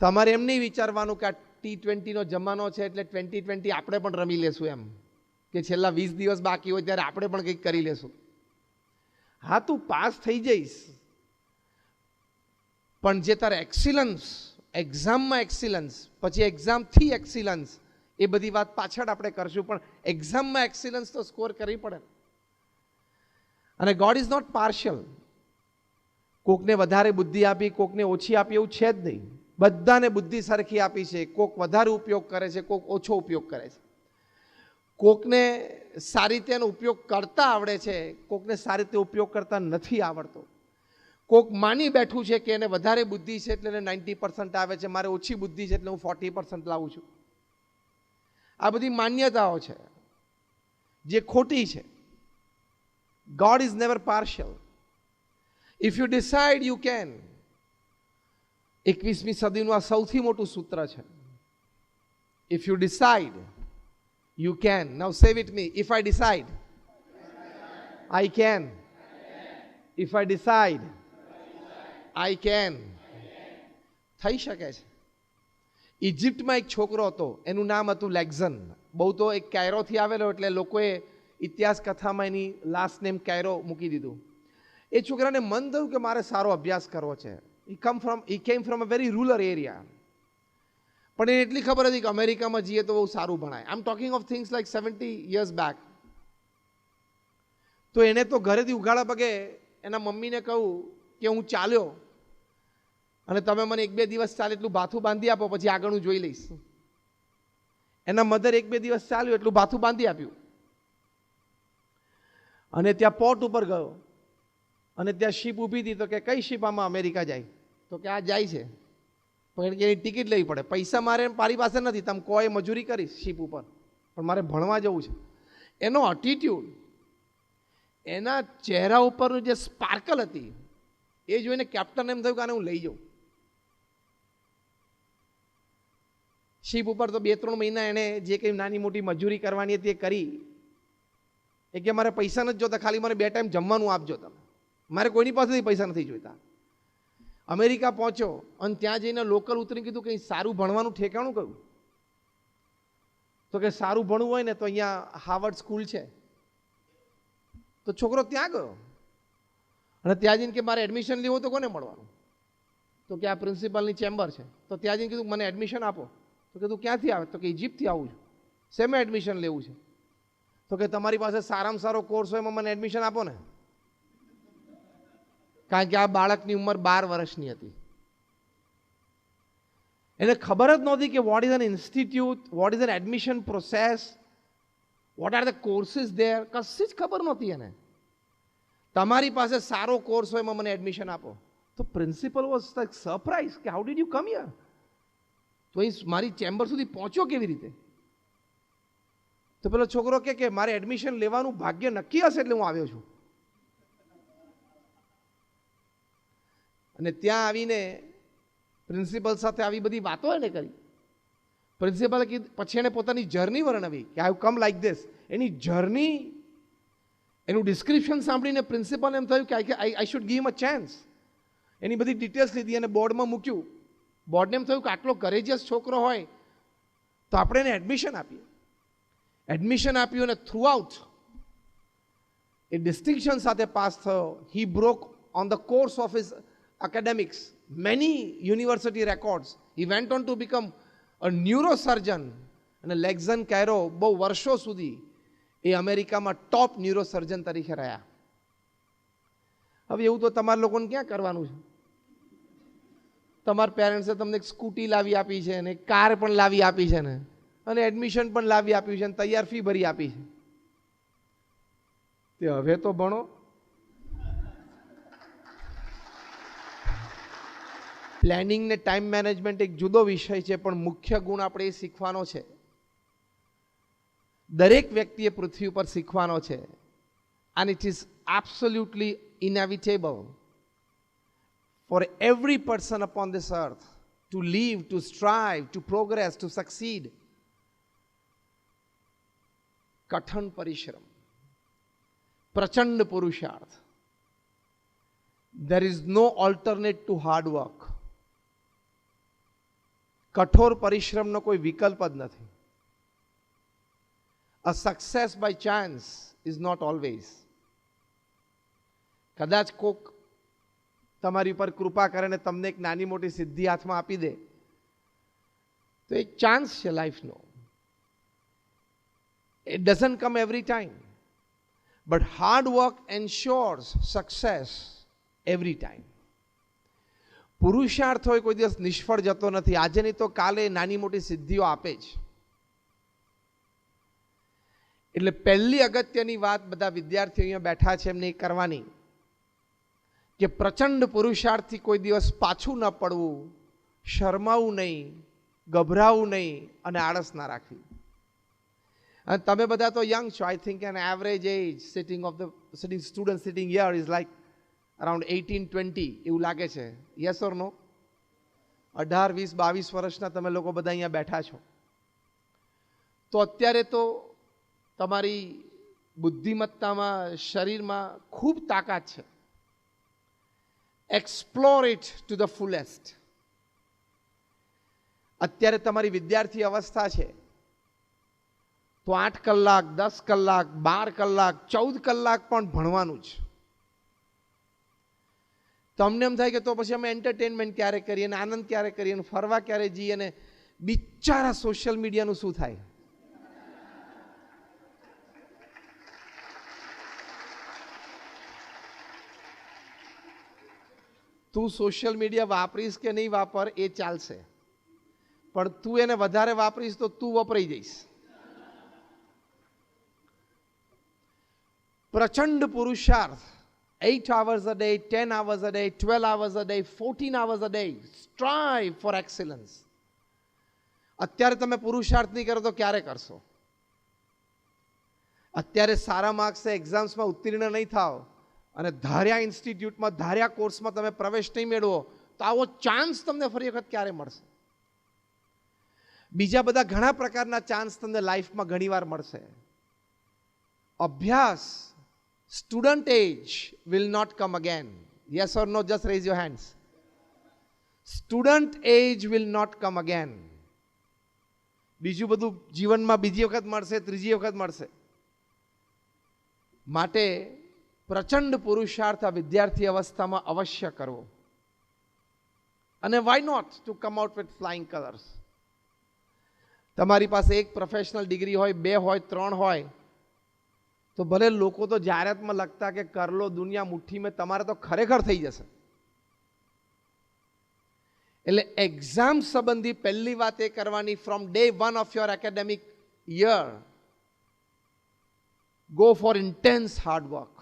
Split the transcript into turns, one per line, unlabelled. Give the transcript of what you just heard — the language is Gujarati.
તમારે એમ નહીં વિચારવાનું કે આ ટી ટ્વેન્ટીનો જમાનો છે એટલે ટ્વેન્ટી ટ્વેન્ટી આપણે પણ રમી લેશું એમ. કે છેલ્લા વીસ દિવસ બાકી હોય ત્યારે આપણે પણ કંઈક કરી લેશું. હા, તું પાસ થઈ જઈશ. પણ જે તારે એક્સિલન્સ એક્ઝામમાં એક્સિલન્સ પછી એક્ઝામથી એક્સિલન્સ એ બધી વાત પાછળ આપણે કરશું. પણ એક્ઝામમાં એક્સિલન્સ તો સ્કોર કરવી પડે. અને ગોડ ઇઝ નોટ પાર્શિયલ કોકને વધારે બુદ્ધિ આપી, કોકને ઓછી આપી એવું છે જ નહીં. બધાને બુદ્ધિ સરખી આપી છે. કોક વધારે ઉપયોગ કરે છે, કોક ઓછો ઉપયોગ કરે છે. કોકને સારી રીતે એનો ઉપયોગ કરતા આવડે છે, કોકને સારી રીતે ઉપયોગ કરતા નથી આવડતો. કોક માની બેઠું છે કે એને વધારે બુદ્ધિ છે એટલે એને નાઇન્ટી પર્સન્ટ આવે છે, મારે ઓછી બુદ્ધિ છે એટલે હું ફોર્ટી પર્સન્ટ લાવું છું. આ બધી માન્યતાઓ છે. જે ખોટી છે. God is never partial if you decide you can એકવીસમી સદીનું આ સૌથી મોટું સૂત્ર છે. If you decide you can now save it me if I decide I can if I decide I can થઈ શકે છે. ઇજિપ્તમાં એક છોકરો હતો, એનું નામ હતું લેક્ઝન બહુ તો એક કાયરોથી આવેલો એટલે લોકોએ ઇતિહાસ કથામાં એની લાસ્ટ નેમ કાયરો મૂકી દીધું. એ છોકરાને મન થયું કે મારે સારો અભ્યાસ કરવો છે. ઈ come from he came from a very rural area પણ એને એટલી ખબર હતી કે અમેરિકામાં જઈએ તો બહુ સારું ભણાય. I am talking of things like seventy years back તો એને તો ઘરેથી ઉઘાડા પગે એના મમ્મીને કહું કે હું ચાલ્યો અને તમે મને એક બે દિવસ ચાલે એટલું બાથું બાંધી આપો, પછી આગળ હું જોઈ લઈશ. એના મધર એક બે દિવસ ચાલ્યું એટલું બાથું બાંધી આપ્યું. અને ત્યાં પોર્ટ ઉપર ગયો. અને ત્યાં શીપ ઊભી હતી તો કે કઈ શીપ આમાં અમેરિકા જાય? તો કે આ જાય છે. પણ એની ટિકિટ લેવી પડે. પૈસા મારે મારી પાસે નથી. તમે કોઈ મજૂરી કરીશ શીપ ઉપર. પણ મારે ભણવા જવું છે. એનો અટીટ્યુડ એના ચહેરા ઉપરનું જે સ્પાર્કલ હતી, એ જોઈને કેપ્ટન એમ થયું કે આને હું લઈ જાઉં. શીપ ઉપર તો બે ત્રણ મહિના એણે જે કંઈ નાની મોટી મજૂરી કરવાની હતી એ કરી. એ કે મારે પૈસા નથી જોતા. ખાલી મારે બે ટાઈમ જમવાનું આપજો તમે. મારે કોઈની પાસેથી પૈસા નથી જોઈતા. અમેરિકા પહોંચ્યો અને ત્યાં જઈને લોકલ ઉતરી કીધું કંઈ સારું ભણવાનું ઠેકાણું કયું? તો કે સારું ભણવું હોય ને તો અહીંયા હાવર્ડ સ્કૂલ છે. તો છોકરો ત્યાં ગયો. અને ત્યાં જઈને કે મારે એડમિશન લેવું તો કોને મળવાનું? તો કે આ પ્રિન્સિપાલની ચેમ્બર છે. તો ત્યાં જઈને કીધું, મને એડમિશન આપો. તો કીધું ક્યાંથી આવે? તો કે ઇજિપ્તથી આવું છું. શેમાં એડમિશન લેવું છે? તો કે તમારી પાસે સારામાં સારો કોર્સ હોય એમાં મને એડમિશન આપો ને. કારણ કે આ બાળકની ઉંમર બાર વર્ષની હતી. એને ખબર જ નહોતી કે what is an institute what is an admission process what are the courses there કશી જ ખબર નહોતી એને. તમારી પાસે સારો કોર્સ હોય એમાં મને એડમિશન આપો. તો પ્રિન્સિપલ વોઝ સરપ્રાઇઝ કે how did you come here તો અહીં મારી ચેમ્બર સુધી પહોંચ્યો કેવી રીતે? તો પેલો છોકરો કે મારે એડમિશન લેવાનું ભાગ્ય નક્કી હશે એટલે હું આવ્યો છું. અને ત્યાં આવીને પ્રિન્સિપલ સાથે આવી બધી વાતો એને કરી. પ્રિન્સિપલે કીધું, પછી એણે પોતાની જર્ની વર્ણવી કે આઈ કમ લાઈક ધીસ. એની જર્ની, એનું ડિસ્ક્રિપ્શન સાંભળીને પ્રિન્સિપલ એમ થયું કે I I should give a chance. એની બધી ડિટેલ્સ લીધી અને બોર્ડમાં મૂક્યું. બોર્ડને એમ થયું કે આટલો કરેજિયસ છોકરો હોય તો આપણે એને એડમિશન આપીએ. એડમિશન આપ્યું અને થ્રુ આઉટ એ ડિસ્ટિંક્શન સાથે પાસ થયો. He broke on the course of his academics, many university records. He went on to become a neurosurgeon. અને લેક્ઝન કેરો બહુ વર્ષો સુધી એ અમેરિકામાં ટોપ ન્યુરોસર્જન તરીકે રહ્યા. હવે એવું તો તમારા લોકોને ક્યાં કરવાનું છે? તમારા પેરેન્ટ્સે તમને એક સ્કૂટી લાવી આપી છે અને કાર પણ લાવી આપી છે ને. અને એડમિશન પણ લાવી આપ્યું છે અને તૈયાર ફી ભરી આપી છે. તે હવે તો ભણો. પ્લાનિંગ ને ટાઈમ મેનેજમેન્ટ એક જુદો વિષય છે પણ મુખ્ય ગુણ આપણે એ શીખવાનો છે દરેક વ્યક્તિએ પૃથ્વી ઉપર શીખવાનો છે and it is absolutely inevitable for every person upon this earth to live, to strive, to progress, to succeed. કઠણ પરિશ્રમ પ્રચંડ પુરુષાર્થ there is no alternate to hard work કઠોર પરિશ્રમનો કોઈ વિકલ્પ જ નથી a success by chance is not always કદાચ કોક તમારી ઉપર કૃપા કરે ને તમને એક નાની મોટી સિદ્ધિ હાથમાં આપી દે તો એક ચાન્સ છે લાઈફનો it doesn't come every time but hard work ensures success every time પુરુષાર્થ હોય કોઈ દિવસ નિષ્ફળ જતો નથી. આજે નહીં તો કાલે નાની મોટી સિદ્ધિઓ આપે જ. એટલે પહેલી અગત્યની વાત બધા વિદ્યાર્થીઓ અહીંયા બેઠા છે એમને કરવાની કે પ્રચંડ પુરુષાર્થથી કોઈ દિવસ પાછું ન પડવું, શરમાવું નહીં, ગભરાવું નહીં અને આળસ ના રાખવી. અને તમે બધા તો યંગ છો. I think an average age sitting of the sitting student sitting year is like around eighteen twenty એવું લાગે છે. યસ ઓર નો અઢાર, વીસ, બાવીસ વર્ષના તમે લોકો બધા અહીંયા બેઠા છો. તો અત્યારે તો તમારી બુદ્ધિમત્તામાં, શરીરમાં ખૂબ તાકાત છે. Explore it to the fullest અત્યારે તમારી વિદ્યાર્થી અવસ્થા છે. તો આઠ કલાક, દસ કલાક, બાર કલાક, ચૌદ કલાક પણ ભણવાનું જ. તમને એમ થાય કે તો પછી અમે એન્ટરટેનમેન્ટ ક્યારે કરીએ અને આનંદ ક્યારે કરીએ અને ફરવા ક્યારે જઈએ અને બિચારા સોશિયલ મીડિયાનું શું થાય? તું સોશિયલ મીડિયા વાપરીશ કે નહીં વાપર એ ચાલશે. પણ તું એને વધારે વાપરીશ તો તું વપરાઈ જઈશ. પ્રચંડ પુરુષાર્થ. Eight hours a day, 10 hours a day, 12 hours a day, 14 hours a day. Strive for excellence. અત્યારે તમે પુરુષાર્થ નહીં કરો તો ક્યારે કરશો અત્યારે સારા માર્ક્સે એક્ઝામ્સમાં ઉત્તીર્ણ નહીં થાવ અને ધાર્યા ઇન્સ્ટિટ્યૂટમાં ધાર્યા કોર્સમાં તમે પ્રવેશ નહીં મેળવો તો આવો ચાન્સ તમને ફરી વખત ક્યારે મળશે બીજા બધા ઘણા પ્રકારના ચાન્સ તમને લાઈફમાં ઘણીવાર મળશે અભ્યાસ student age will not come again. Yes or no? Just raise your hands. Student age will not come again. બીજું બધું જીવનમાં બીજી વખત મળશે, ત્રીજી વખત મળશે માટે પ્રચંડ પુરુષાર્થ આ વિદ્યાર્થી અવસ્થામાં અવશ્ય કરવો અને why not to come out with flying colours તમારી પાસે એક પ્રોફેશનલ ડિગ્રી હોય, બે હોય, ત્રણ હોય તો ભલે લોકો તો જાહેરાતમાં લખતા કે કરલો દુનિયા મુઠ્ઠી તમારે તો ખરેખર થઈ જશે. એટલે એક્ઝામ સંબંધી પહેલી વાત એ કરવાની from day one of your academic year go for intense hard work